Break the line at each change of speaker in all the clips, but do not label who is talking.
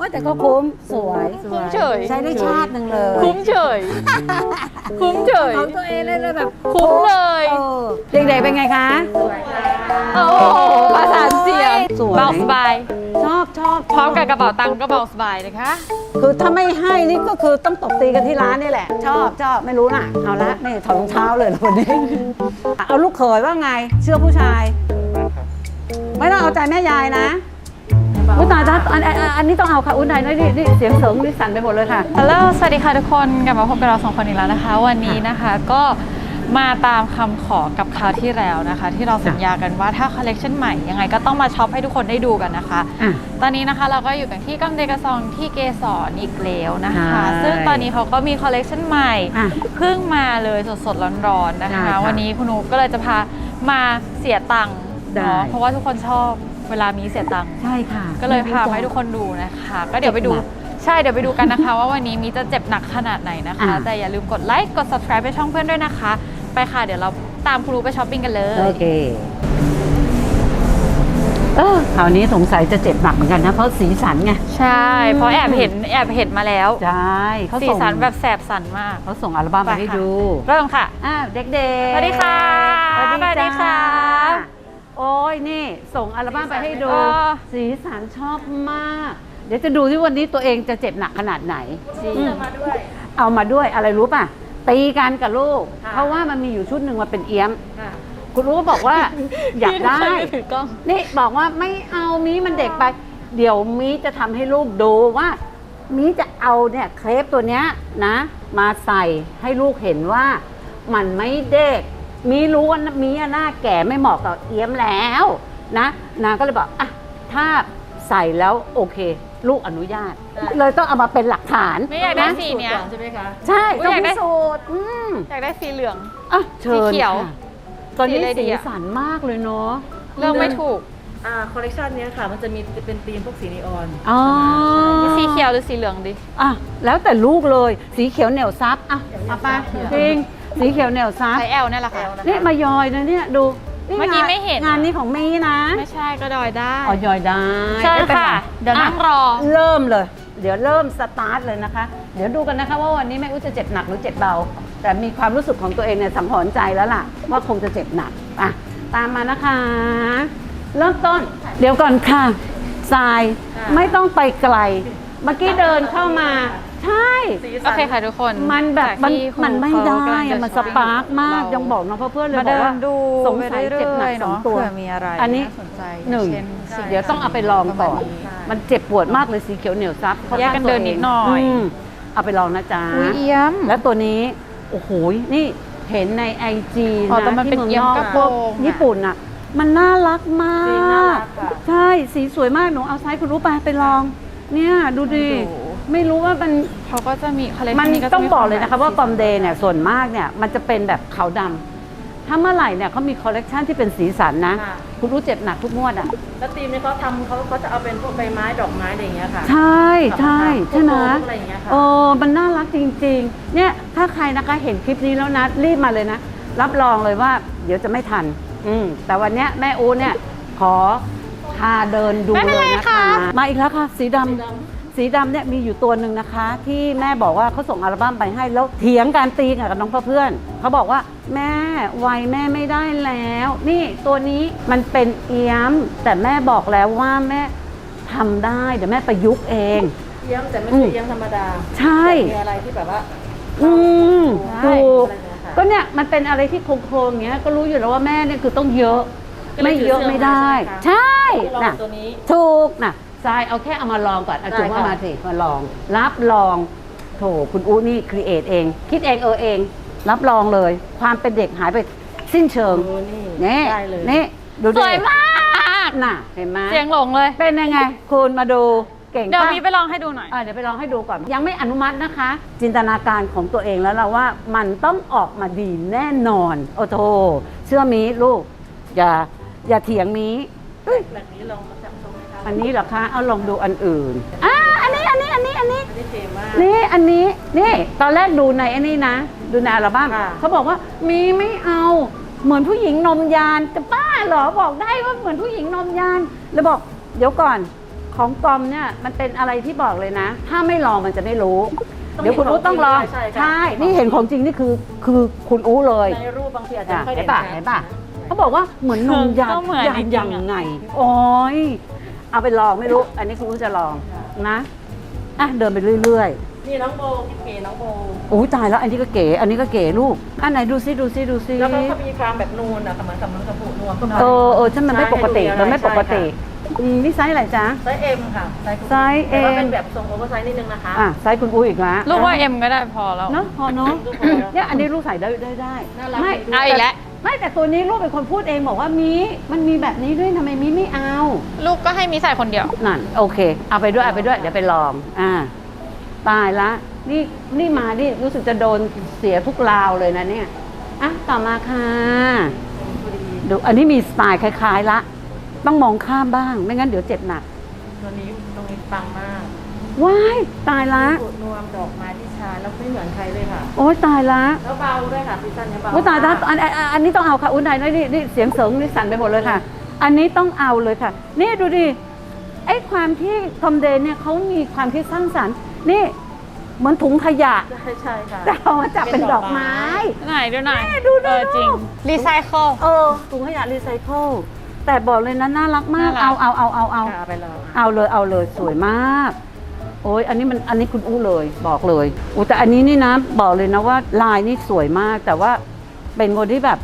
ว่าแต่ก็คุ้มสวย
คุ้มเฉย
ใช้ได้ชาติหนึ่งเลย
คุ้มเฉย คุ้มเฉย
ของตัวเองเลยเลยแบบ
คุ้มเลย
เออเด็กๆเป็นไงคะ
โอ้โหประสานเสียง
สวย
เบาสบาย
ชอบชอบ
พร้อมกับกระเป๋าตังค์ก็เบาสบายนะคะ
คือถ้าไม่ให้นี่ก็คือต้องตบตีกันที่ร้านนี่แหละ ชอบชอบไม่รู้น่ะเอาละนี่ถอดรองเท้าเลยวันนี้เอาลูกเขยว่าไง เชื่อผู้ชาย ไม่ต้องเอาใจแม่ยายนะ อุ้ยตายจ้าอันอันอันอันนี้ต้องเอาค่ะอุ้ยตายนี่นี่เสียงเสริงนี่สั่นไปหมดเลยค่ะ
ฮัลโหลสวัสดีค่ะทุกคนกลับมาพบกับเราสองคนอีกแล้วนะคะ วันนี้นะคะก็มาตามคำขอกับคราวที่แล้วนะคะ ที่เราสัญญากันว่าถ้าคอลเลกชันใหม่ยังไงก็ต้องมาช็อปให้ทุกคนได้ดูกันนะคะ
อะ
ตอนนี้นะคะเราก็อยู่กันที่กังเดกะซองที่เกสรอีกแล้วนะคะ
ใช่
ซึ่งตอนนี้เขาก็มีคอลเลกชันใหม่
อะ
เพิ่งมาเลยสดๆร้อนๆนะ
ใช่
คะ
ค่ะ
วันนี้คุณนุกก็เลยจะพามาเสียตังค์
ได้
เนาะเพราะว่าทุกคนชอบ เวลามีเสียตังค์
ใช่ค่ะ
ก็เลยพามาให้ทุกคนดูนะคะ ก็เดี๋ยวไปดู
เจ็บหนัก
ใช่เดี๋ยวไปดูกันนะคะ ว่าวันนี้มีจะเจ็บหนักขนาดไหนนะคะ
อะ
แต่อย่าลืมกดไลค์กด subscribe ไปช่องเพื่อนด้วยนะคะ ไปค่ะเดี๋ยวเราตามครูไปช้อปปิ้งกันเลย
โอเคเออคราวนี้สงสัยจะเจ็บหนักเหมือนกันนะ เพราะสีสันไง
ใช่ เพราะแอบเห็นแอบเห็นมาแล้ว
ใช่เขา
สี
ส่ง
สันแบบแสบสันมาก
เขาส่งอัลบั้มมาให้
ไปค่ะ
ดู
เริ่มค่ะ
อ่าเด็กๆ
สวัสดีค่ะ
สวัส
สวัสดี
ดี
ค่ะ
ค่ะ โอ้ยนี่ ส่งอัลบั้มไปให้ดู
เออ
สีสันชอบมาก เดี๋ยวจะดูที่วันนี้ตัวเองจะเจ็บหนักขนาดไหน อืม เอามาด้วยอะไรรู้ป่ะ ตีกันกับลูกเพราะว่ามันมีอยู่ชุดหนึ่งมาเป็นเอี้ยม คุณรู้ก็บอกว่า อยากได้
พี่ม่ถือกล้อง
นี่บอกว่าไม่เอามีมันเด็กไป เดี๋ยวมีจะทำให้ลูกดูว่า มีจะเอาเนี่ยเครปตัวเนี้ยนะ มาใส่ให้ลูกเห็นว่า มันไม่เด็ก มีรู้ว่ามีหน้าแก่ไม่เหมาะกับเอี้ยมแล้วนะนางก็เลยบอกอะถ้าใส่แล้วโอเค ลูกอนุญาต เลยต้องเอามาเป็นหลักฐาน
ไม่อยากได้
นะ
สีเนี้ย
ใช่ไหมคะ
ใช่
อุ๊ย
ต้อง
อยากได้
พิสูจน์อืม
อยากได้สีเหลือง
อะเชิญ
สีเขียว
ค่ะตอนนี้
สีอะไรดี
สี
อะ
สันมากเลยเนาะ
เลือกไม่ถูก
อ่าคอลเลกชันนี้ยค่ะมันจะมีเป็นธีมพวกสีนีออน
อ๋อ
สีเขียวหรือสีเหลืองดี
อะแล้วแต่ลูกเลยสีเขียวเหนียวซับอะเอาไปจริง สีเขียวเหนียวซับ
ใช้แอลนี่นแหละค่ะ
นี่มายอยนะเนี่ยดูนี่
เมื่อกี้
งาน
ไม่เห็น
งานนี้ของมีนะ
ไม่ใช่ก็ดอยได้
อ๋อยอยได้
เชิญ
ไม่เป็นไร
ค่ะ เดี๋ยวนั่งรอะ
เริ่มเลย เดี๋ยวเริ่มสตาร์ทเลยนะคะ เดี๋ยวดูกันนะคะว่าวันนี้แม่อุ้จะเจ็บหนักหรือเจ็บเบา แต่มีความรู้สึกของตัวเองเนี่ยสังหรณ์ใจแล้วล่ะ ว่าคงจะเจ็บหนักอะตามมานะคะ เริ่มต้น เดี๋ยวก่อนค่ะทรายไม่ต้องไปไกล เมื่อกี้เดินเข้ามา ใช่
โอเคค่ะทุกคน
มันแบบ
จาก
มัน
ที่ครู
มันไม่
เขา
ได้
กำลังจะ
อะมันส
ช้อปปิ้ง
ปาร์กมาก
เรา
ยังบอกน้องเพื่อนๆเลย
มา
บอ
เดิ
กว่าน
ดู
สงสัยเจ็บหนัก
ไป
สอง
เรื่อยๆ
ตัว
เผื่อมีอะไร
อันนี้า
สนใจ
หนึ่ง
เช่นสี
เดี๋ยวต้องเอาไปลองก่อน
ประมาณนี้
มันเจ็บปวดมากเลยสีเขียวเหนียวซับพราะ
แยกกันเดินนิดหน่อย
มเอาไปลองนะจ๊ะ
อุ้ยเอี้ยม
แล้วตัวนี้ โอ้โห นี่เห็นในไอจี
อ๋อ
นะ
แต่มัน
ที่
เป็น
เมือง
เอี้ย
น
ม
อก
กระโปรงอะ
ญี่ปุ่นอะมันน่ารักมาก
จริงน่ารักค่ะ
ใช่ สีสวยมาก หนูเอาไซส์คุณรู้ไปะไปลอง เนี่ยดูดิ
ดู
ไม่รู้ว่ามัน
เขาก็จะมีคอลเลค
มั
ชั
น
นนี้ก็จะ
ต้อง
มี
บอกเลยนะคะว่า
สี
ปอมเดย์เนี่ยส่วนมากเนี่ยมันจะเป็นแบบขาวดำถ้าเมื่อไหร่เนี่ยเขามีคอลเลกชันที่เป็นสีสันนะ
ค่ะ
คุณรู้เจ็บหนักทุกงวดอะ
แล้วธีมเนี่ยเขาทำเขาเขาจะเอาเป็นพวกใบไม้ดอกไม้อะไรอย่างเงี้ยค่ะ
ใช่ใช่ใช่ไหม
พวกอะไรอย่างเงี้ยค่ะ
โอ้มันน่ารักจริง ๆ เนี่ยถ้าใครนะคะเห็นคลิปนี้แล้วนะรีบมาเลยนะ รับรองเลยว่า เดี๋ยวจะไม่ทัน อืมแต่วันเนี้ยแม่อูเนี่ยขอพาเดินดู
ไม่เป็น
เล
ไร
ยนะคะ
ค่ะ
มาอีกแล้วค่ะ สีดำ สีดำเนี่ยมีอยู่ตัวหนึ่งนะคะ ที่แม่บอกว่าเขาส่งอัลบั้มไปให้แล้วเถียงการตีกันกับน้องเพื่อนๆเขาบอกว่าแม่วัยแม่ไม่ได้แล้ว นี่ตัวนี้มันเป็นเอี้ยม แต่แม่บอกแล้วว่าแม่ทำได้เดี๋ยวแม่ประยุกต์เอง
เยี่ยมแต่ไม่
อื
ใช่
ม
เยี่ยมธรรมดา
ใช่
แต่มีอะไรที่แบบว่า
อืม
ใช่
ถูก
อะไรอย่างเงี้ยค่ะ
ก็เนี่ยมันเป็นอะไรที่โครงๆอย่างเงี้ยก็รู้อยู่แล้วว่าแม่เนี่ยคือต้องเยอะ
ก็เลย
ไม่เยอะ
ถือเสื้อ
ไม่ได้
มาใช่ไหมคะ
ใช่
ลอง
น่ะ
ตัวนี้
ถูกน่ะ ทรายเอาแค่เอามาลองก่อนเอา
ได้
จุ๋มว่า
ค่ะ
มาสิมาลอง รับรองโถคุณอู้นี่ครีเอทเอง คิดเองเออเอง รับรองเลย ความเป็นเด็กหายไปสิ้นเชิง
โอ้นี่
นี่
ได้เลย
นี่ดู
ส
ดิ
วยมาก
น่ะเห็นไหม
เสียงหลงเลย
เป็นยังไง คุณมาดูเก่ง
เดี๋ยว
ปะ
มีไปลองให้ดูหน่อย
อะเดี๋ยวไปลองให้ดูก่อน ยังไม่อนุมัตินะคะ จินตนาการของตัวเองแล้วเราว่ามันต้องออกมาดีแน่นอน โอ้โธเชื่อมีลูก อย่าอย่าเถียงมีเอ้ย
แบบนี้ลอง
อันนี้เหรอคะเอาลองดูอันอื่นอ่าอันนี้อันนี้อันนี้อันนี้
อันนี้เก๋มาก
นี่อันนี้นี่ตอนแรกดูในอันนี้นะ ดูในอัลบั้ม
ค่ะ
เขาบอกว่ามีไม่เอาเหมือนผู้หญิงนมยานจะป้าเหรอบอกได้ว่าเหมือนผู้หญิงนมยานแล้วบอกเดี๋ยวก่อนของปลอมเนี่ยมันเป็นอะไรที่บอกเลยนะ ถ้าไม่ลองมันจะไม่รู้ เดี๋ยวคุณอู้ต้องลอง
ใช่ค่ะ
ใช่นี่เห็นของจริงนี่คือคือคุณอู้เลย
ในรูปบางทีอาจจะ
อะ
ไม่ค่อย
เห็
เด่
น
น
ป่ะ
ชัด
เห็นป่ะเขาบอกว่าเหมือนนมยา
ก็เหมือน
ยา
จริงๆ
ยัง
อะ
ไงโอ้ย เอาไปลองไม่รู้ อันนี้คุณอู้จะลองนะอะเดินไปเรื่อย
นี่น้องโบพี่เก๋น้องโบ
ๆโอ้ยตายแล้ว อันนี้ก็เก๋ อันนี้ก็เก๋ลูกอันไหนดูซิดูซิดูซิ
แล้วก็เขามีความแบบนูนอะเหมือนกับมันกระปุกนวมขึ้นมา
เออเออฉันมันไม่ปกติ
ใช่
มันไม่ปกติ
ใช่
อืมนี่ไซส์อะไรจ๊ะ
ไซส์เอ็มค่ะไซส์คุณ
ไซส์
แต่ว่า
M
เป็นแบบทรงโอเวอร์ไซส์นิดนึงนะคะ
อะไซส์คุณอู้อีกแล้ว
ลูกว่าเอ็มก็ได้พอแล้ว
เนาะพอเนาะ
ลูกพอแล้ว
เนี่ยอันนี้ลูกใส่ได้ได้ได้
น่ารัก
ไม่
ดีด้วย
เอาอีกแล้ว
ไม่แต่ตัวนี้ลูกเป็นคนพูดเองบอกว่ามีมันมีแบบนี้ด้วยทำไมมีไม่เอา
ลูกก็ให้มีใส่คนเดียว
นั่นโอเค เอาไปด้วยเอาไปด้วยเดี๋ยวไปลอง อ่า ตายละ นี่นี่มานี่รู้สึกจะโดนเสียทุกราวเลยนะเนี่ยอะต่อมาค่ะดูอันนี้มีสไตล์คล้าย ๆ ละ ต้องมองข้ามบ้าง ไม่งั้นเดี๋ยวเจ็บหนัก
ตัวนี้ตรงนี้ปังมาก
ว้ายตายละ
ปุกนวมดอกไม้ที่ชาแล้วไม่เหมือนใครเลยค่ะ
โอ้ยตายละ
แล้วเบาด้วยค่ะซีซั่นเนี้ยเบา
โอ้ยตายละ
มก
อันอันอันอันนี้ต้องเอาค่ะอุ้ยนายนี่นี่เสียงเสริงนี่สั่นไปหมดเลยค่ะ อันนี้ต้องเอาเลยค่ะ นี่ดูดิไอ้ความที่คอมเดนเนี่ยเขามีความที่สร้างสรรค์ นี่เหมือนถุงขยะ
ใช่ใช่ค่ะ
แต่เอามาจับเป็นดอกไม้
ไหนดูหน่อย
แม่ดูดู
เออจริง รีไซเคิล
เออถุงขยะรีไซเคิลแต่บอกเลยนะน่ารักมาก
น่ารั
เอา
ก
เอาเอาเอาเอา
ค่ะเอาไปลอง
เอาเลยเอาเลยสวยมาก โอ้ยอันนี้มันอันนี้คุณอู้เลยบอกเลยอู้แต่อันนี้นี่นะบอกเลยนะว่าลายนี่สวยมาก แต่ว่าเป็นคนที่แบบ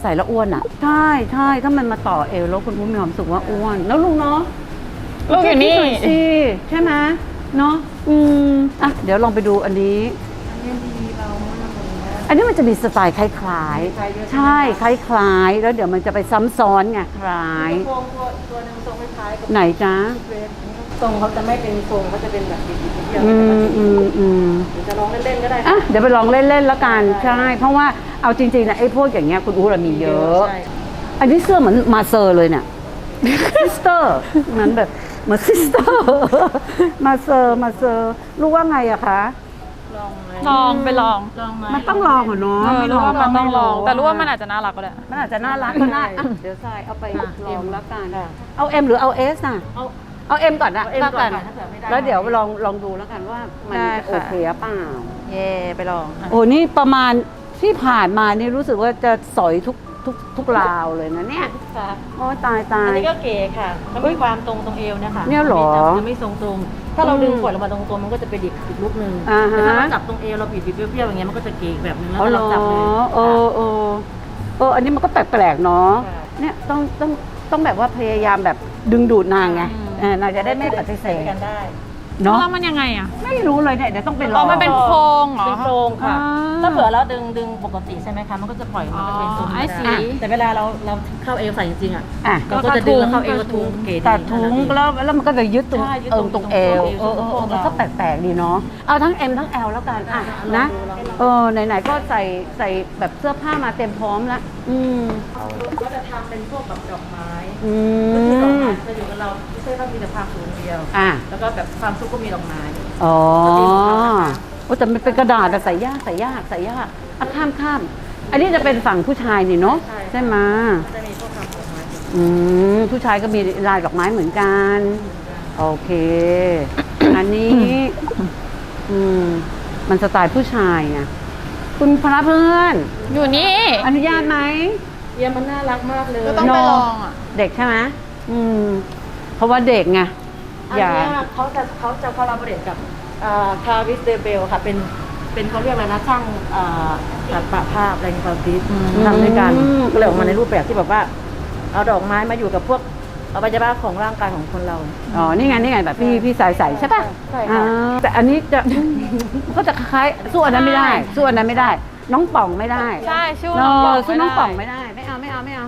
ใส่แล้วอ้วนอะ ใช่ใช่ถ้ามันมาต่อเอวแล้วคุณอู้มีความรู้สึกว่าอ้วน แล้วลุงเนาะ
ลูกอยู่นี่
คิดหสิใช่ไหมเนาะอืมอะเดี๋ยวลองไปดูอันนี้ อันนี้มันจะมีสไตล์คล้ายๆ ใช่คล้ายๆ แล้วเดี๋ยวมันจะไปซ้ำซ้อนไงคล้าย
โครงตัวตัวหนึงทรงคล้ายๆกับ
ไหนจ๊ะ
เฟส ทรงเขาจะไม่เป็นทรงเขาจะเป็นแบบบิดๆเดียว
อืมอืมอืม
หรือจะลองเล่นๆก็ได้
อะเดี๋ยวไปลองเล่นๆแล้วกันใช่เพราะว่าเอาจริงๆนะไอ้พวกอย่างเงี้ยคุณอู้เรามีเยอะ
ใช่
อันนี้เสื้อเหมือนมาเซอร์เลยเนี่ย ซิสเตอร์เหมือนแบบเหมือนซิสเตอร์ มาเซอร์มาเซอร์รู้ว่าไงอะคะ
ลองไหม
ลองไปลอง
ลองไหม
มันต้องลองเหรอเนาะ
เออ
ไม่
รู้ว่ามันต้องลอง
ไแต่
รู้ว่ามันอาจจะน่ารักก็ได้
มันอาจจะน่ารักก็ได้อะเดี๋ยวใส่เอาไปลองแล้วกัน
ค่ะ
เอา M หรือเอา S น่ะ
เอา
เอา M ก่อนนะ
เอา M ก่อนค่ะถ้าเกิดไม่ได้
แล้วเดี๋ยวลองลองดูแล้วกันว่ามัน
ได้
จะ
ค่ะ
โอเคหรือเปล่า
เย่ไปลองอะ
โอ้นี่ประมาณที่ผ่านมานี่รู้สึกว่าจะสอยทุกทุกทุกราวเลยนะเนี่ย
ค่ะ
โอ้ตายตา
อัน
ย
นี้ก็เก๋ค่ะเขามีความตรงตรงเอวเนะคะ
เนี่ยเหรอ
จะไม่ทรงตรง ถ้าเรา
อืม
ดึงขวดลงมาตรงตัวมันก็จะไปดิบอีกลุกนึง
อ่าฮะ
แต่ถ้าเราจับตรงเอวเราบิดบิดเปรี้ยวๆอย่างเงี้ยมันก็จะเก๋อีกแบบนึงแล้ว
อ๋อเหร
เรา
อ
จับเลย
เออเออเอออันนี้มันก็แปลกๆเนาะ
ค่ะ
เนี่ยต้องต้องต้องแบบว่าพยายามแบบดึงดูดนางไง
อืม
เออนางจะได้ไม่ปฏิเสธ
กันได้
เนาะ
แล้วมันยังไงอะ
ไม่รู้เลยเนี่ยเดี๋ยวต้องไปล
อ๋
อ
องมันเป็นโครงเหรอ
เป็นโครงค่ะ
อ่า
ถ้าเผื่อเราดึงดึงปกติใช่ไหมคะ มันก็จะปล่อยมันก็เป็นทรง
อ๋อไอ้สี
อะแต่เวลาเราเราเข้าเอวใส่จริงๆอะ
อะ
เราก็จะดึงแล้วเข้าเอวกระทุ้งเก๋ดี
ตัดทุ้ง
นั่นแหละ
แล้วแล้วมันก็จะยึดตรง
ใช่ยึด
เอ
ต
อ
รง
ตรงเอว
ตรง
เออเออเออ
ตรง
มันก็แปลกๆดีเนาะเอาทั้ง M ทั้ง L แล้วกันอะ
ลอง
นะ
ดูลองดู
เออไหนๆก็ใส่ใส่แบบเสื้อผ้ามาเต็มพร้อมละอืม
ก็จะทำเป็นพวกแบบดอกไม้
อื
ก็คือดอก
ม
ไม้จะอยู่กับเราไม่ใช่ว่ามีแต่ความสูงเดียว
อะ
แล้วก็แบบความซุกก็มีดอกไม้
อ๋อ
ก็ตีของเขานะคะ
โอ้แต่มันเป็นกระดาษแต่ใส่ยากใส่ยากใส่ยากอะข้ามข้าม อันนี้จะเป็นฝั่งผู้ชายนี่เนาะใช่ไหมย
ก็จะมีพวกความดอกไม้
อืมผู้ชายก็มีลายดอกไม้เหมือนกัน โอเค อันนี้ อืม มันสไตล์ผู้ชายไงคุณพระเพื่อน
อยู่นี่
อนุญาตไหม
เยี่ยมมันน่ารักมากเลย
ก็ต้องไปลองอะ
เด็กใช่ไหมอืม เพราะว่าเด็กไง
อัน
อย่า
เนี้ยเขาจะเขาจะคอลลาบอร์เรทกับคาวิสเดเบลค่ะ เป็นเป็นเขาเรียกอะไรนะช่างอ่าตัดปะภาพอะไรเงี้ยคาวิสทำด้วยกัน
อืม
ก็เลยออกมาในรูปแบบที่แบบว่า เอาดอกไม้มาอยู่กับพวกอวัยวะของร่างกายของคนเรา
อ๋อ นี่ไง นี่ไงแบบพี่พี่สายใสใช่ป่ะ
ใช่ค่ะ
อ่าแต่อันนี้จะ ก็จะคล้ายๆสู้อันนั้นไม่ได้ สู้อันนั้นไม่ได้ น้องป่องไม่ได้
ใช่ชื่อ
เอ
น้องป
อ
อง
สู้น้องป่อง
ไม่
ไม่
ได้
ได้ ไม่เอาไม่เอาไม่เอา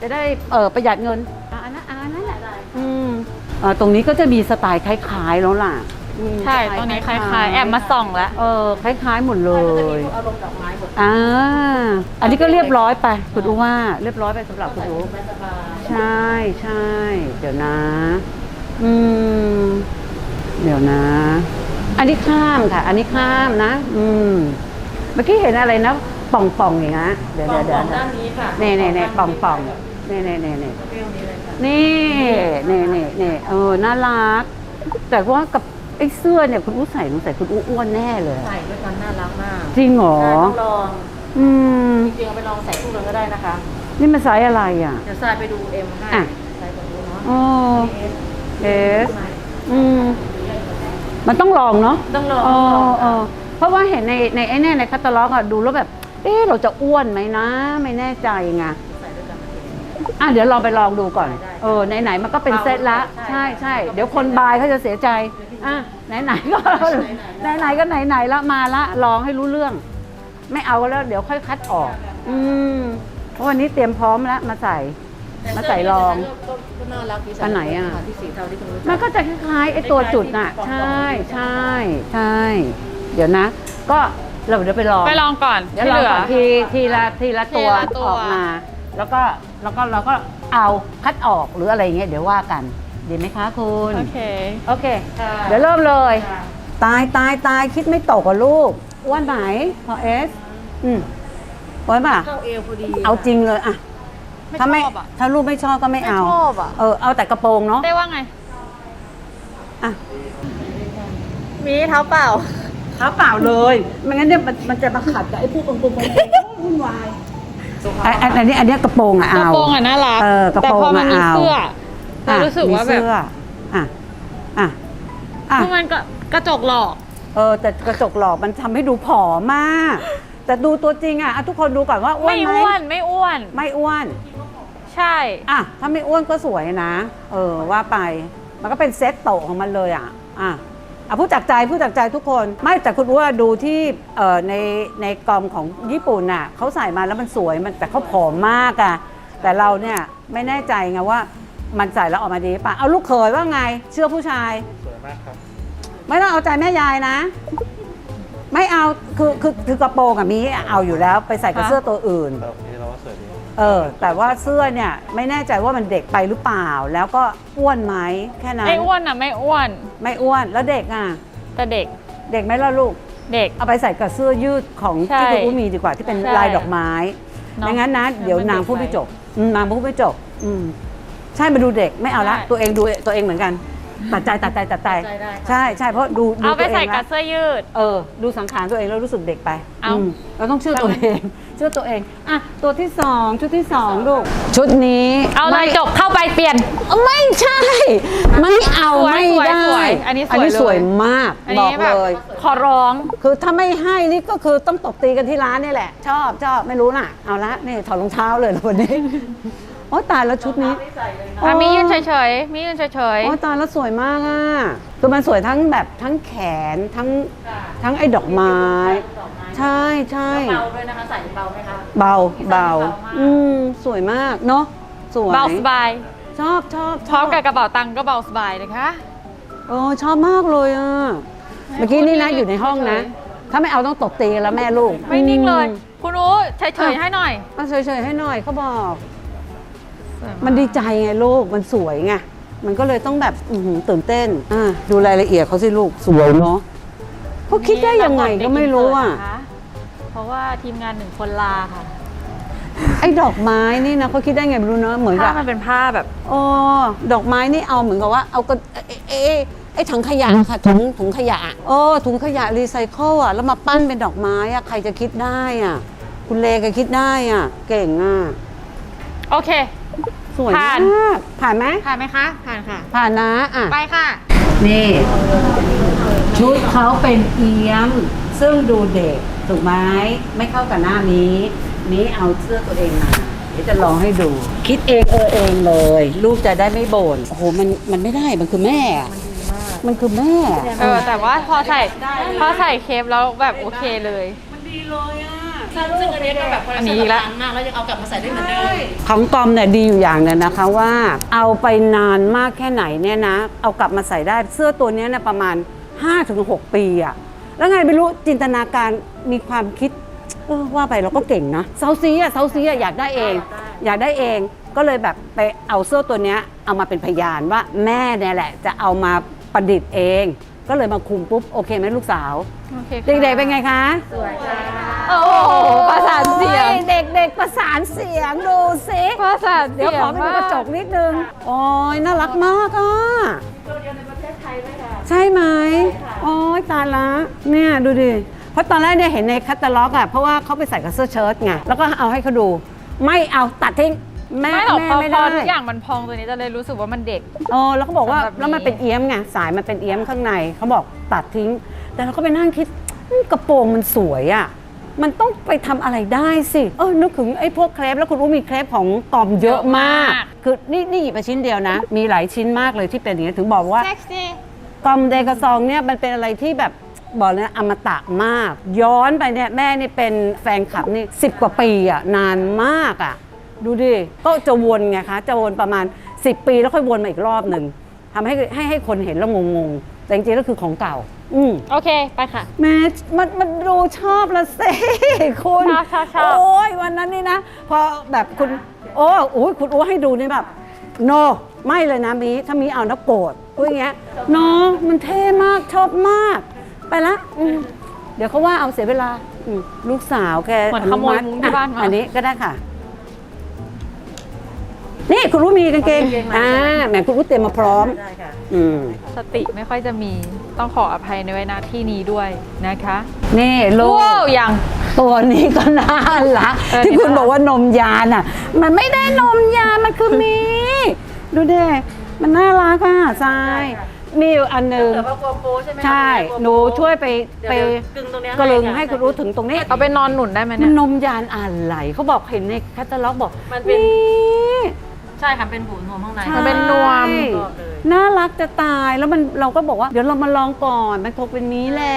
จะได้เออประหยัดเงินอะอันนั้นอะอันนั้นแหละอืมอ่าตรงนี้ก็จะมีสไตล์คล้ายๆแล้วล่ะอืม
ใช่
สไต
รงนี้คล้ายๆ แอบมาส่องแล้ว
เออคล้าย ๆ หมดเล
ก็จะมี
ย
พวกอารมณ์ดอกไม้หมด
อ่าอันนี้ก็เรียบร้อยไปคุณอูว่าเรียบร้อยไปสำหรับคุณอู
สบาย
ใช่ใช่เดี๋ยวนะ อืม เดี๋ยวนะ อันนี้ข้ามค่ะ อันนี้ข้ามนะ อืม เมื่อกี้เห็นอะไรนะ ป่องป่องๆอย่างเงี้ยเดี๋ยว
ปอ
เดี๋ยว
ง
เดี๋ยว
ด้านนี้ค่ะ
เน่เน่เน่ป่องป่องเน่เน่เน่เน่
เปรี้ยวนี้เลยค่ะ
นี่นี่นี่นี่เออน่ารัก แต่ว่ากับไอ้เสื้อเนี่ยคุณอู้ใส่สงสัยคุณอู้อ้วนแน่เลย
ใส่ด้วยกันน่ารักมาก
จริงเหรอ
ใช่ต้องลอง
อืม
จริงๆเอาไปลองใส่คู่กันก็ได้นะคะ
นี่มันไซส์อะไรอะ
เดี๋ยวทรายไปดูเอ็มให้
อะ
ใส่แบบนี้เนาะ
อ๋อ
เอส
เอสอืมมันต้องลองเนาะ
ต้องลอง
เอ
ต้องล
อ
อง
เออเพราะว่าเห็นในในไอ้เนี่ยในคัตตาล็อกอะดูแล้วแบบ เออเราจะอ้วนไหมนะ ไม่แน่ใจไง
ใส่ด้วยกัน
อะเดี๋ยวลองไปลองดูก่อน
ได้
เออไหนๆมันก็เป็นเซตละ
ใช่
ใช่ใช่เดี๋ยวคนบายเขาจะเสียใจอะไหนๆก็ไหนๆก็ไหนๆละมาละลองให้รู้เรื่อง ไม่เอาแล้วเดี๋ยวค่อยคัดออก อืมเพราะวันนี้เตรียมพร้อมแล้วมาใส่ มาใส่ลอง
ก็ก็น่ารักดีใส่
อันไหนอะ
ที่สีเทาที่คุณรู้จั
มันก็จะคล้ายๆไอ้ตัวจุดน่ะ ใช่ใช่ใช่ เดี๋ยวนะ ก็ เราเดี๋ยวไปลอง
ไปลองก่อน
เดี๋ยว
ที่
ลอง
เหลือ
ก่อนทีทีละทีละตัว
ทีละตัว
ออกมา แล้วก็แล้วก็เราก็เอาคัดออกหรืออะไรเงี้ยเดี๋ยวว่ากัน ดีไหมคะคุณ
โอเค
โอเค
ค่ะ
เดี๋ยวเริ่มเลย
ค่ะ
ตายตายตายคิดไม่ตกอะลูกอ้วนไหนพอเอสอืมอ้วนป่ะ
เข้าเอวพอดี
เอาจริงเลยอะ
ไม่
ถ้าไม่
ชอบอะ
ถ้าลูกไม่ชอบก็ไม่
ไม่
เอา
ชอบอะ
เออเอาแต่กระโปรงเนาะ
ได้ว่าไง
อะ
มีเท้าเปล่า
เท้าเปล่าเลยไม่งั้นเนี่ยมันมันจะมาขัดกับไอ้พวกกลมๆวุ่นวายไอ้ไอ้อันนี้อันนี้กระโปรงอะ
กระ
เอา
โปรงอะน่ารัก
เออกระ
แต่
โปรง
พอมันมี
อะเอา
เสื้อเรารู้สึกว่าแบบ
มีเสื้ออะอะอะ
คือมันก็กระจกหลอก
เออแต่กระจกหลอกมันทำให้ดูผอมมาก แต่ดูตัวจริงอะอะทุกคนดูก่อนว่าอ้วน
ไม่
ไหม
อ้วนไม่อ้วน
ไม่อ้วน
ใช่
อะถ้าไม่อ้วนก็สวยนะ เออว่าไป มันก็เป็นเซตโตะของมันเลยอะอะ อะผู้จักใจผู้จักใจทุกคน ไม่แต่คุณว่าดูที่เอ่อในในกรอมของญี่ปุ่นน่ะเขาใส่มาแล้วมันสวยมันแต่เขาผอมมากอะแต่เราเนี่ยไม่แน่ใจไงว่ามันใส่แล้วออกมาดีป่ะเอาลูกเขยว่าไง เชื่อผู้ชาย
สวยมากครับ
ไม่ต้องเอาใจแม่ยายนะ ไม่เอาคือคือคือกระโปรงอะมีเอาอยู่แล้ว ไปใส่กับ
ฮะ
เสื้อตัวอื่น
แต่วันนี้เราว่าสวยดี
เออแต่ว่าเสื้อเนี่ยไม่แน่ใจว่ามันเด็กไปหรือเปล่า แล้วก็อ้วนไหมแค่นั้น
ไม่อ้วนอะไม่อ้วน
ไม่อ้วนแล้วเด็กอะ
แต่เด็ก
เด็กไหมล่ะลูก
เด็ก
เอาไปใส่กับเสื้อยืดของ
ใช่
ที่คุณอุ้มมีดีกว่าที่เป็น
ใช่
ลายดอกไม้
เนอะ
ไม่งั้นนะเดี๋ยว
มัน
นาง
เด็ก
พูดไม่
ไป
จบอืมนางพูดไม่จบอืมใช่มาดูเด็กไม่เอาละ
ใช่
ตัวเองดูตัวเองเหมือนกัน ตัดใจตัดใจตัดใจ
ใส่ได้ค่ะ
ใช่ใช่เพราะดูดู
เอาไป
ตัวเอ
ใส่
ง
กั
ละ
บเสื้อยืด
เออ ดูสังขารตัวเองแล้วรู้สึกเด็กไป
เอา
มเราต้องเชื่อตัวเอง เชื่อตัวเองอะตัวที่สองชุดที่สองลูกชุดนี้
เอาเลย
ไม่
จบเข้าไปเปลี่ยน
ไม่ใช่ ไม่เอา
สวย
ไม่
สวย
ได้
สวยอันนี้สวย
อันนี้
เลย
สวยมาก
อัน
บอก
นี้แบ
เล
บ
ย
ขอร้อง
คือถ้าไม่ให้นี่ก็คือต้องตบตีกันที่ร้านนี่แหละ ชอบชอบไม่รู้น่ะ เอาละนี่ถอดรองเท้าเลยวันนี้ โอ้ตายแล้วชุดนี้
ไม่ใส่เลยนะ
อ๋อ
อะมียืนเฉยๆมียืนเฉย
โอ้ตายแล้วสวยมากอะคือมันสวยทั้งแบบทั้งแขนทั้งทั้งไอ้ดอกไม้
ดอกไม้
ใช่ใช่
เบาด้วยนะคะใส่เบาไหมคะ
เบาเบา
เบามาก
อืมสวยมากเนาะสวย
ๆเบาสบาย
ชอบชอบ
พร้อมกับกระเป๋าตังค์ก็เบาสบายนะคะ
โอ้ชอบมากเลยอะเมื่อกี้นี่นะอยู่ในห้องนะ ถ้าไม่เอาต้องตบตีกันแล้วแม่ลูก
ไม่นิ่งเลย
อื
คุณรู้เฉยๆให้หน่อย
มาเฉยๆให้หน่อยเขาบอก มันดีใจไงลูกมันสวยไงมันก็เลยต้องแบบอื้อหือตื่นเต้นอะดูรายละเอียดเขาสิลูกสวยเนาะเขาคิดได้ยังไงก็ไม่รู้อะ
เพราะว่าทีมงานหนึ่งคนลาค่ะ
ไอ้ดอกไม้นี่นะเขาคิดได้ไงไม่รู้เนาะเหมือน
ผ้า
กับ
มันเป็นผ้าแบบ
โอ้ดอกไม้นี่เอาเหมือนกับว่าเอาก็เอ๊ะเอ๊ะไอ้ถังขยะค่ะถุงถุงขยะโอ้ถุงขยะรีไซเคิลอะ แล้วมาปั้นเป็นดอกไม้อะ ใครจะคิดได้อะ คุณเลก็คิดได้อะ เก่งอะ
โอเค
สวย
ผ่าน
มากผ่านไหม
ผ่านไหมคะ ผ่านค่ะ
ผ่านนะอะ
ไปค่ะ
นี่ชุดเขาเป็นเอี้ยม ซึ่งดูเด็กถูกไหมไม่เข้ากับหน้านี้ นี้เอาเสื้อตัวเองมา เดี๋ยวจะลองให้ดู คิดเองเออเองเลย ลูกจะได้ไม่บ่นโอ้โหมันมันไม่ได้มันคือแม่อะมันคือแม่
เออ แต่ว่าพอใส่ พอใส่เคปแล้วแบบโอเคเลย
ซึ่งอันนี้ก็แบบ
อันนี้อีกแล้ว
มากแล้วยังเอากลับมาใส่ได้เหมือนเดิม
ของกอมเนี่ยดีอยู่อย่างหนึงนะคะว่า เอาไปนานมากแค่ไหนเนี่ยนะ เอากลับมาใส่ได้เสื้อตัวเนี้ยเนี่ยประมาณ 5-6 ปีอะแล้วไงไม่รู้จินตนาการมีความคิดเออว่าไปเราก็เก่งนะเซาซีอะเซาซีอะอยากได้เอง อยากได้เองก็เลยแบบไปเอาเสื้อตัวเนี้ยเอามาเป็นพยานว่าแม่เนี่ยแหละจะเอามาประดิษฐ์เอง ก็เลยมาคุมปุ๊บโอเคไหมลูกสาว
โอเค
เด็กๆเป็นไงคะ
สวยค่ะ
โอ้โหประสานเสียง
โอ้เด็กๆประสานเสียงดูสิ
ประสาน
เดี๋ยวขอไปดูกระจกนิดนึงโอ้ยน่ารักมากอะ
ตัวเดียวในประเทศไทยเลยค่ะ
ใช่ไหมโอ้ยตายละเนี่ยดูดิเพราะตอนแรกเนี่ยเห็นในคัตตาล็อกอะเพราะว่าเขาไปใส่กับเสื้อเชิ้ตไงแล้วก็เอาให้เขาดู ไม่เอาตัดทิ้ง แม่
ไม่หรอก
แม่
พอ
ไม่
พอ
ได้
ทุกอย่างมันพองตัวนี้จะเลยรู้สึกว่ามันเด็ก
โอ้แล้วเขาบอกว่า
สำหรับนี้
แล้วมันเป็นเอี้ยมไงสายมันเป็นเอี้ยมข้างในเขาบอกตัดทิ้ง แต่เราก็ไปนั่งคิดอืมกระโปรงมันสวยอะมันต้องไปทำอะไรได้สิเออนึกถึงไอ้พวกเครปแล้วคุณรู้มีเครปของกอมเยอะมาก
เยอะมาก
คือนี่นี่หยิบมาชิ้นเดียวนะ มีหลายชิ้นมากเลยที่เป็นอย่างนี้ยถึงบอกว่า
เซ็กซี่
กอมเดกาซองเนี่ยมันเป็นอะไรที่แบบบอกเลยนะอมตะมาก ย้อนไปเนี่ยแม่นี่เป็นแฟนคลับนี่สิกว่าปีอะนานมากอะ ดูดิ ก็จะวนไงคะ จะวนประมาณ 10 ปีแล้วค่อยวนมาอีกรอบหนึ่งทำให้ให้ให้คนเห็นแล้วงงๆ แต่จริงๆแล้วคือของเก่า อืม
โอเค ไปค่ะ
แม่มันมันดูชอบละสิคุณ
ชอบชอบชอบ
โอ้ยวันนั้นนี่นะ พอแบบคุณ โอ้โอ้ยคุณโอ้ให้ดูนี่แบบ โน ไม่เลยนะมีถ้ามีเอานะโกรธพูดอย่างเงี้ยเนาะมันเท่มากชอบมาก ไปละอืมเดี๋ยวเขาว่าเอาเสียเวลาอืมลูกสาวแก
เหมือนขโมยมุ้งที่บ้านมา
อะอันนี้ก็ได้ค่ะ นี่คุณรู้มีกางเกง
กางเกงใน
อ่าแหมคุณรู้เตรียมมาพร้อม
ได้ค่ะ
อืม
สติไม่ค่อยจะมีต้องขออภัยในเวลาที่นี้ด้วยนะคะ
นี่ลูก
ว้าวยัง
ตัวนี้ก็น่ารัก
เออ
ที่คุณ
นี่น่ารัก
บอกว่านมยานอะ มันไม่ได้นมยานมันคือหมี ดูเด็มันน่ารักอะทรายมีอยู่อันหนึ่ง
เกิดว่ากลัวโป๊ใช่ไหมคะ
ใช่
กลัวโป๊
หนูช่วยไป
เดี๋ยว
ไป
เดี๋ยวกึ่งตรงเนี้ย
กระลึง
ค่ะ
ให้คุณรู้ถึงตรงนี้
เอาไปนอนหนุนได้ไหม
มั
เนี่
น
ย
นมยานอะไรเขาบอกเห็นในแคตตาล็อกบอก
มันเป็น
นี่
ใช่ค่ะเป็นหูนวมข้างใน
ใช่
มันเป็นนวม
ชอบเลย
น่ารักจะตายแล้วมันเราก็บอกว่าเดี๋ยวเรามาลองก่อนมันคงเป็นนี้แหละ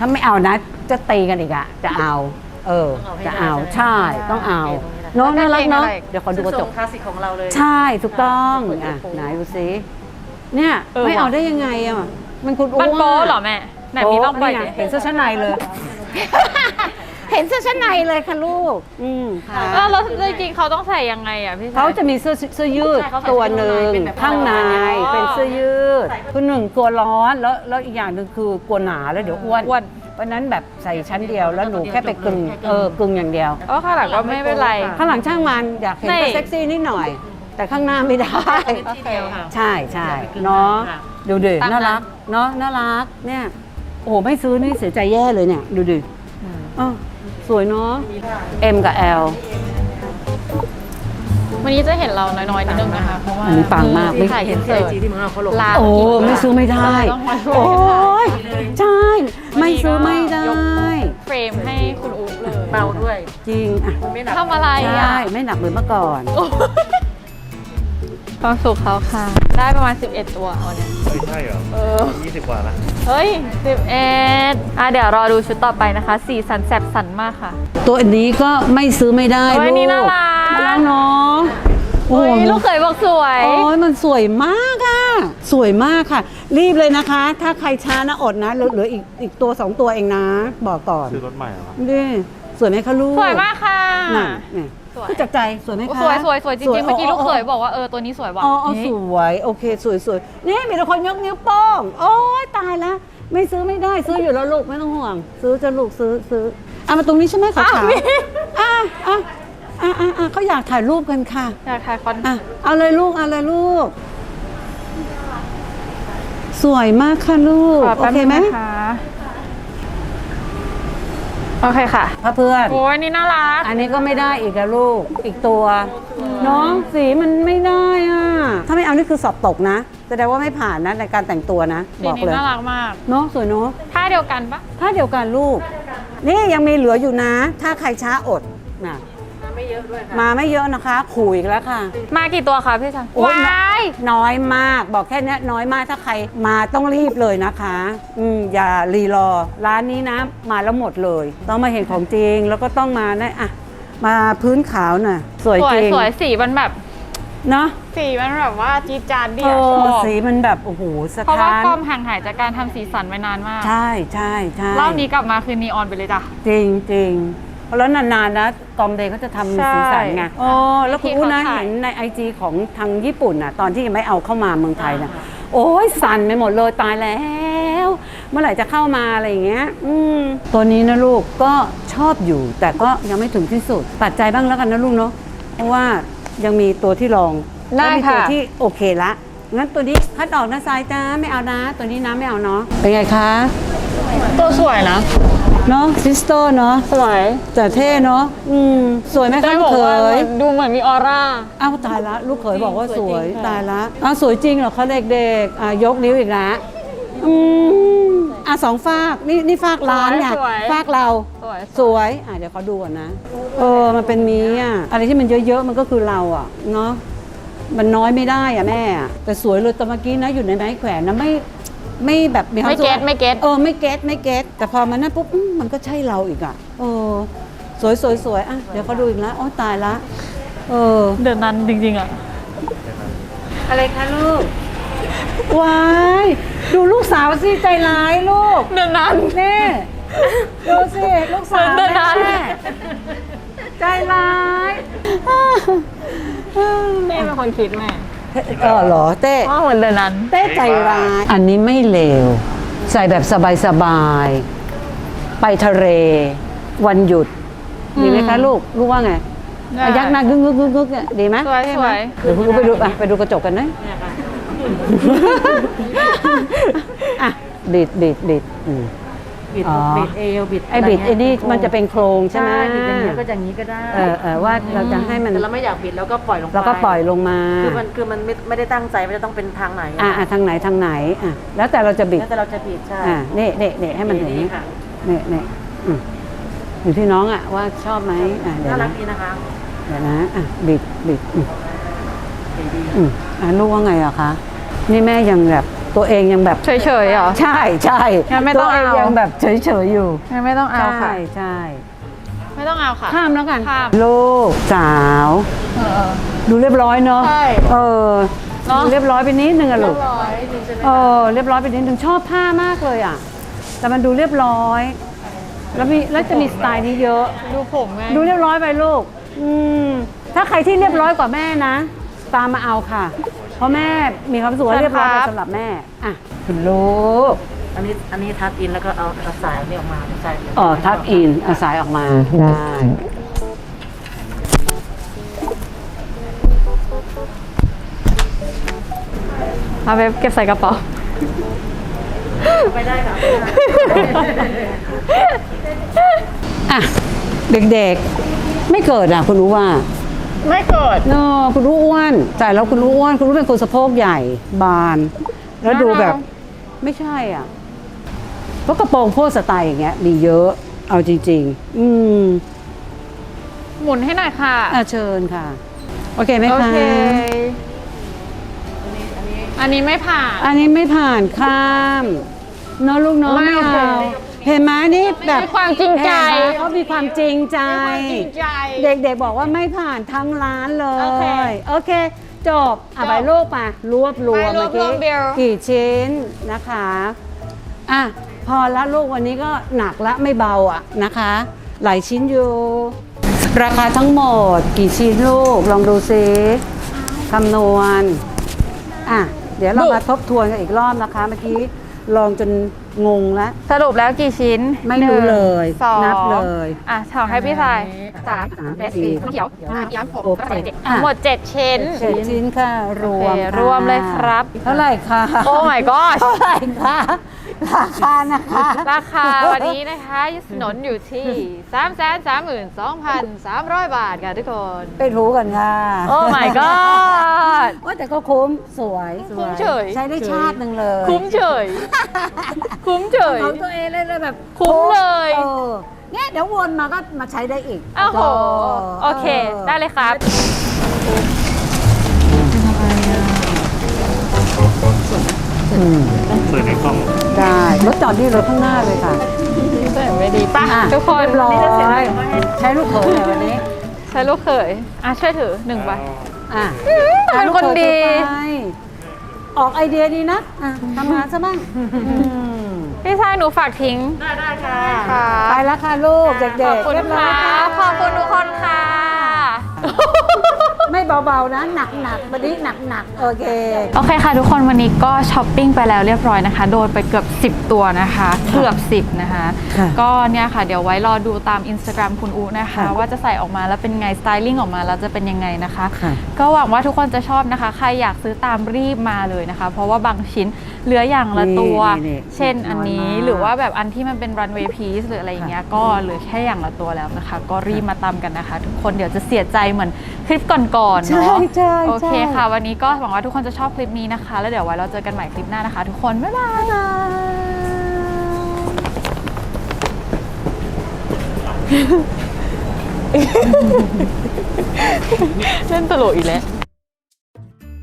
ถ้าไม่เอานะ จะตีกันอีกอะจะเอา เออ จะเอาใช่ต้องเอาเน้องน่ารักเนาะเดี๋ยวขอดูกระจ
ซึ่
ก
งคลาสสิกของเราเลย
ใช่ถูกต้อง
สวย
อะ
โป๊ะ
ไหนดูซิเนี่ย
เออ
ไม่เอา
ว่ะ
ได้ยังไงอะมันคุณ
มันโป๊
ว่า
เหรอแม่ ไหนมีต้องปล่อย
โป๊
ดิ
นี่ไงเห็นเสื้อชั้นในเลย เห็นเสื้อชั้นในเลยค่ะลูก อืมค่ะ
แล้วแล้วจริงๆเขาต้องใส่ยังไงอะพี่ชย
เขาจะมีเสื้อเสื้อยืด
ใช่เขาใส่
ตัวหนึ่ง
เป็นแบบ
ข้างใน
อ๋อ
เป็นเสื้อยืดคือหนึ่งกลัวร้อนแล้วแล้วอีกอย่างหนึ่งคือกลัวหนาแล้วเดี๋ยวอ้วน
อ้วน
เพราะฉะนั้นแบบใส่ชั้นเดียวแล้วหนูแค่ไปกึ่งเออกึ่งอย่างเดียว
ก็ข้างหลังก็ไม่เป็นไร
ข้างหลังช่างมันอยากเห็นก็
นี่
เซ็กซี่นิดหน่อย แต่ข้างหน้าไม่ได้
เป็นที่เดียวค่ะ
ใช่ใช่
อย่าไปกึ่ง
เนาะ
ค่ะ
ดูดิ
ตามนั้น
น่ารักเนาะน่ารักเนี่ยโอ้โหไม่ซื้อนี่เสียใจแย่เลยเนี่ย ดูดิอ้าว สวยเนาะ M กับ L
วันนี้จะเห็นเราน้อยๆนิดนึงนะคะ เพราะว่า
อันนี้ปังมากไม่
ถ่าย
เห็
เห็
น
น
ที่
เสิ
ไอ
ร์
จีที่เมืองนอกเขาลง
ลา
โอ้ไม่ซื้อไม่ได้
ต้องมาช่วย
โอ้ยใช่
วันนี้
ไม่ซื้อไม่ได้
ก็ยกเฟรมให้คุณอุ๊เลย
เบาด้วย
จริงอะ
มันไม่หนัก
ทำอะไร
ใช่
อะ
ไม่หนักเหมือนเมื่อก่อน
ความสุขเขาค่ะ ได้ประมาณ 11 ตัววันเนี้ย
ใช่เหรอ
เออ
ยี่สิบกว่าละ
เฮ้ย 11อะเดี๋ยวรอดูชุดต่อไปนะคะ สีสันแสบสันมากค่ะ
ตัวนี้ก็ไม่ซื้อไม่ได้
โอ้ย
ลูก
นี่น่ารัก
น่ารักเนาะโอ้
โอ้
โห
ยลูกเขยบอกสวย
โอ้ยมันสวยมากอะสวยมากค่ะ รีบเลยนะคะ ถ้าใครช้านะอดนะเหลือเหลืออีกอีกตัวสองตัวเองนะ บอกก่อน
ซื้อรถใหม่เหรอ
ดิสวยไหมคะลูก
สวยมากค่ะ
น่ะนี่
สวย
ผู้จักใจสวยไหมคะ
สวยสวยสวยจริงๆเมื่อกี้ลูกเขย
บ
บอกว่าเออตัวนี้สวยว่ะ
อ๋ออ๋อ
นี่
สวยโอเคสวยสวยนี่มีแต่คนยกนิ้วโป้งโอ้ยตายแล้วไม่ซื้อไม่ได้ซื้ออยู่แล้วลูกไม่ต้องห่วง ซื้อจะลูกซื้อซื้ออะมาตรงนี้ใช่ไหมขาว
อ้าว
ๆ
มี
อะอะอะอะอะเขาอยากถ่ายรูปกันค่ะ
อยากถ่ายคอน
อะเอาเลยลูกเอาเลยลูก สวยมากค่ะลูก
ขอ
โอ
แป๊บ
เค
นึง
ไหม
นะคะ โอเคค่ะ
พ่อเพื่อน
โอ้ยนี่น่ารัก
อันนี้ก็ไม่ได้อีกอะลูก อีกตัว น้องสีมันไม่ได้อะถ้าไม่เอานี่คือสอบตกนะแสดงว่าไม่ผ่านนะในการแต่งตัวนะ
สี
บอก
นี้
เลย
น่ารักมาก
เนาะสวยเนาะ
ท่าเดียวกันปะ
ถ้าเดียวกันลูก นี่ยังมีเหลืออยู่นะ ถ้าใครช้าอดนะ
ไม่เยอะด้วยค่ะ
มาไม่เยอะนะคะขู่อีกแล้วค่ะ
มากี่ตัวคะพี่ชัน
โอ้ย
ว้าย
น้อยมากบอกแค่เนี้ยน้อยมากถ้าใครมาต้องรีบเลยนะคะ อืมอย่ารีรอ ร้านนี้นะ มาแล้วหมดเลย ต้องมาเห็นของจริงแล้วก็ต้องมานะอะมาพื้นขาวหน่อยสวย
สว
จ
ย
ริง
สวยสีมันแบบ
เนาะ
สีมันแบบว่าจี๊ดจ๊าดดี
เอ
อะช
อ
อบ
สีมันแบบ โอ้โหสะ
เพราะว่า
ท้าน
กอมห่างหายจากการทำสีสันไปนานมาก
ใช่ใช่ใช่
รอบนี้กลับมาคือนีออนไปเลยจ้ะ
จริงจริงเพราะ แล้วนานๆนะกอมเดย์เขาจะทำ
ใช่
สีสันไงโอ้แล้วคุณ
ที่
อู้นะ
เขาถ่าย
เห็นในไอจีของทางญี่ปุ่นน่ะตอนที่ยังไม่เอาเข้ามาเมืองไทยนะโอ้ยสั่นไปหมดเลยตายแล้ว เมื่อไหร่จะเข้ามาอะไรอย่างเงี้ยอืมตัวนี้นะลูกก็ชอบอยู่ แต่ก็ยังไม่ถึงที่สุดปัดใจบ้างแล้วกันนะลูกเนาะเพราะว่ายังมีตัวที่รอง
ได้
แล้วมีตัว
ค่ะ
ที่โอเคละงั้นตัวนี้คัดออกนะทรายจ้าไม่เอานะ ตัวนี้นะไม่เอาเนาะเป็นไงคะ
ตัวสวยนะ
เนาะซิสโตเนาะ
สวย
แต่เท่เนาะอืมสวยไหมคะ
ได้
ลู
บอก
กเข
ว่ายดูเหมือนมีออร่า
อ้าวตายละ ลูกเขยบอกว่าสวยตายละอ้าวสวยจริงเหรอคะเด็กๆอะยกนิ้วอีกละอืมอะสองฝากนี่นี่ฝากร้านเนี่ย
สวย
ฝากเรา
สวย
สวยอะเดี๋ยวเขาดูก่อนนะ เออมันเป็นมีอะอะไรที่มันเยอะๆมันก็คือเราอะเนาะมันน้อยไม่ได้อะแม่อะแต่สวยเลยแต่เมื่อกี้นะอยู่ในไม้แขวนนะไม่ ไม่แบบมีความ
ไม่
สุข
เก็ตไม่เก็ต
เออไม่เก็ตไม่เก็ตแต่พอมันนั่นปุ๊บอืมมันก็ใช่เราอีกอะเออ สวยสวยสวยอะเดี๋ยวเขาดูอีกแล้วอ๋อตายละเออ
เดินนั้นจริงๆอะ
อะไรคะลูก
ว้ายดูลูกสาวสิใจร้ายลูก
เดินนั้น
นี่ดูสิลูกสาว
เดินนาน
แม่ใจร้าย
เต้เป็นคนคิดแม่
เออเหรอเต้
ว่าเหมือนเดินนั้น
เต้ใจร้ายอันนี้ไม่เลว ใส่แบบสบายๆ ไปทะเล วันหยุด ดีไหมคะลูก ลูกว่าไง
ได้
อะยักหน้ากึกกึกกึกกึกเนี่ยดีไหม
สวย
เท่ไหม
สวย
เดี๋ยวคุณไปดูอะไปดูกระจกกันนะ
เนี่ยค่ะ
อะบิดบิดบิดอืม
บิด
อ๋อ
บิดเอวบิด
ไอ้บิดไอ้นี่มันจะเป็นโครงใช่
ใช่
ไหม
บิดอย่างนี้ก็อย่างนี้ก็ได้
เออเออว่าเราจะให้มัน
แต่เราไม่อยากบิดแล้วก็ปล่อยลงไป
เราก็ปล่อยลงมา
คือมันคือมันไม่ไม่ได้ตั้งใจว่าจะต้องเป็นทางไหน
อะอะทางไหนทางไหนอะแล้วแต่เราจะบิด
แล้วแต่เราจะบิดใช่
อะนี่นี่นี่ให้มันเห็น
นี่ค่ะ
นี่นี่อืมอยู่ที่น้องอะว่าชอบไหมอะเดี๋ยว
น่ารั
นะ
กดีนะคะ
เดี๋ยวนะอะบิดบิดอืม
ดีดี
อืมอะลูกว่าไงอะคะ นี่แม่ยังแบบ ตัวเองยังแบบ
เฉยๆเหรอ
ใช่ใช่
งั้นไม่ต้อง
ตัวเอง
เอายั
ยังแบบเฉยเฉยๆอยู่
งั้นไม่ต้องเอาค่ะ
ใช่ใช่
ไม่ต้องเอาค่ะ
ข้ามแล้วกัน
ข้าม
ลูกสาว
เออ
ดูเรียบร้อยเนาะ
ใช่
เออ
เนอะ
เรียบร้อยไปนิดนึงอะลูก
ร้อยดีใช่ไหม
เออเรียบร้อยไปนิดนึงชอบผ้ามากเลยอะ แต่มันดูเรียบร้อย แล้วมีแล้วจะมีสไตล์นี้เยอะ
ดูผมไง
ดูเรียบร้อยไปลูก อืม ถ้าใครที่เรียบร้อยกว่าแม่นะ ตามมาเอาค่ะ เพราะแม่มีความรู้สุขว่าเรียบร้อยไปสำหรับแม่อะคุณลูก
อันนี้อันนี้ทับอินแล้วก็เอาเอาสายอันนี้ออกมาสาย
อ๋อทักอินเอาสายออกมาได้
เอาไปเก็บใส่กระเป๋า
ไปได้ค่ะ
อะ เด็กๆ ไม่เกิดอะ คุณรู้ว่า
ไม่เกิด
เนอะคุณรู้อ้วนแต่แล้วคุณรู้อ้วนคุณรู้เป็นคนสะโพกใหญ่บาน แล้วดูแบบไม่ใช่อะเพราะกระโปรงโพสไตล์อย่างเงี้ย มีเยอะ เอาจริง ๆ อืม
หมุนให้หน่อยค่ะ
อะเชิญค่ะ โอเคไหม
โอ
คะ
เค อันนี้ไม่ผ่าน
อันนี้ไม่ผ่านข้ามเนอะลูกเนาะ
ไม่
ไม่
โอเค
เอา เห็นไหมนี่แบบ
มีความจริงใจ
เห็นไหมเขามีความจริงใจ
จริงใจ
เด็กๆบอกว่าไม่ผ่านทั้งร้านเล
โอเค
ย โอเค จบอะ
จบ
ไปลูกมารวบรวม
ไปรวบรวม
เมื่อ
บิล
กี่ชิ้นนะคะอะพอละลูกวันนี้ก็หนักละไม่เบาอะนะคะ หลายชิ้นอยู่ ราคาทั้งหมดกี่ชิ้นลูก ลองดูซิคำนวณ อะ เดี๋ยวเรามาทบทวนกันอีกรอบนะคะเมื่อกี้ ลองจนงงแล้ว
สรุปแล้วกี่ชิ้น
ไม่รู้เลย
สอง
นับเลย
อะถอให้พี่ทาย
สามสามสี่
เขียวห้าย้ำหก
หกเจ็ด
ทั้งหมดเจ็ดชิ้น
เจ็ดชิ้นค่ะรวม
โอเค
ค่ะ
รวมเลยครับ
เท่าไหร่คะ
โอ้ my god
เท่าไหร่คะ ราคานะคะ
ราคาวันนี้นะคะสนนอยู่ที่ 3 3 2 2 3 0 0 บาทค่ะทุกคน
ไปรู้กันค่ะ
โอ้ my god
ว่าแต่ก็คุ้มสวย
คุ้มเฉย
ใช้ได้ชาติหนึ่งเลย
คุ้มเฉย คุ้มเฉย
ของตัวเองเลยเลยแบบ
คุ้มเลย
เออเนี่ยเดี๋ยววนมาก็มาใช้ได้อีก
อ้าวโหโอเค ได้เลยครับ
อืม
เปิดในกล้อง
ได้รถจอดที่รถข้างหน้าเลยค่ะ
ไม่ดีป่ะ
อะ
ทุกคน
เรียบร้อยใช้ลูกเขยหน่อยวันนี้
ใช้ลูกเขยอะช่วยถือหนึ่งใบ
อะ
เป็นคนดี
อะลูกเขยไปออกไอเดียดีนะอะทำงานซะบ้างอืม
พี่ชายหนูฝากทิ้ง
ได้ได้ค่ะ
ค่ะ
ไปแล้วค่ะลูกเด็กๆ
ขอบคุณ
เรียบร้
ค่ะ
อย
ขอบคุณทุกคนค่ะ
ไม่ เบาๆนะหนักหนักๆวันนี้หนักหนักๆโอเค
โอเคค่ะทุกคนวันนี้ก็ช้อปปิ้งไปแล้วเรียบร้อยนะคะ โดนไปเกือบ 10 ตัวนะคะ เกือบ 10 นะคะ
ค่ะ
ก็เนี่ยค่ะ เดี๋ยวไว้รอดูตาม Instagram คุณอูนะคะ
ค่ะ
ว่าจะใส่ออกมาแล้วเป็นไงสไตลิ่งออกมาแล้วจะเป็นยังไงนะคะ
ค่ะ
ก็หวังว่าทุกคนจะชอบนะคะ ใครอยากซื้อตามรีบมาเลยนะคะ เพราะว่าบางชิ้นเหลืออย่างละตัว
นี่นี่
เช่นอันนี้
น้อยมาก
หรือว่าแบบอันที่มันเป็น runway piece หรืออะไรอย่างเงี้ยก็เหลือแค่อย่างละตัวแล้วนะคะ ก็รีบมาตามกันนะคะ ทุกคนเดี๋ยวจะเสียใจเหมือน คลิปก่อนๆเนาะ
ใช่ใช่
โอเค
ใช่
ค่ะ วันนี้ก็หวังว่าทุกคนจะชอบคลิปนี้นะคะ แล้วเดี๋ยวไว้เราเจอกันใหม่คลิปหน้านะคะ ทุกคนบ๊ายบายเล่นตลกอีกแล้ว